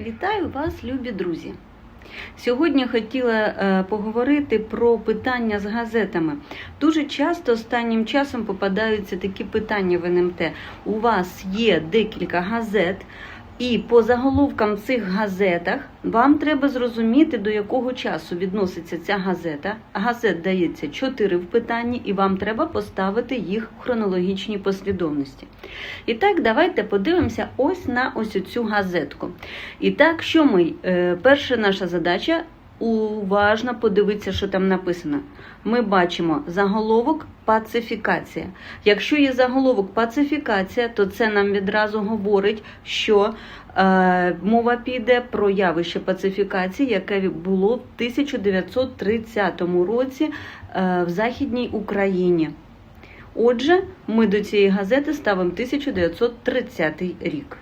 Вітаю вас, любі друзі! Сьогодні хотіла е, поговорити про питання з газетами. Дуже часто останнім часом попадаються такі питання в НМТ. У вас є декілька газет, і по заголовкам цих газетах вам треба зрозуміти, до якого часу відноситься ця газета. Газет дається 4 в питанні, і вам треба поставити їх в хронологічній послідовності. І так, давайте подивимося ось на ось цю газетку. І так, що ми? Е, перша наша задача уважно подивитися, що там написано. Ми бачимо заголовок пацифікація. Якщо є заголовок пацифікація, то це нам відразу говорить, що е, мова піде про явище пацифікації, яке було в 1930 році е, в Західній Україні. Отже, ми до цієї газети ставимо 1930 рік.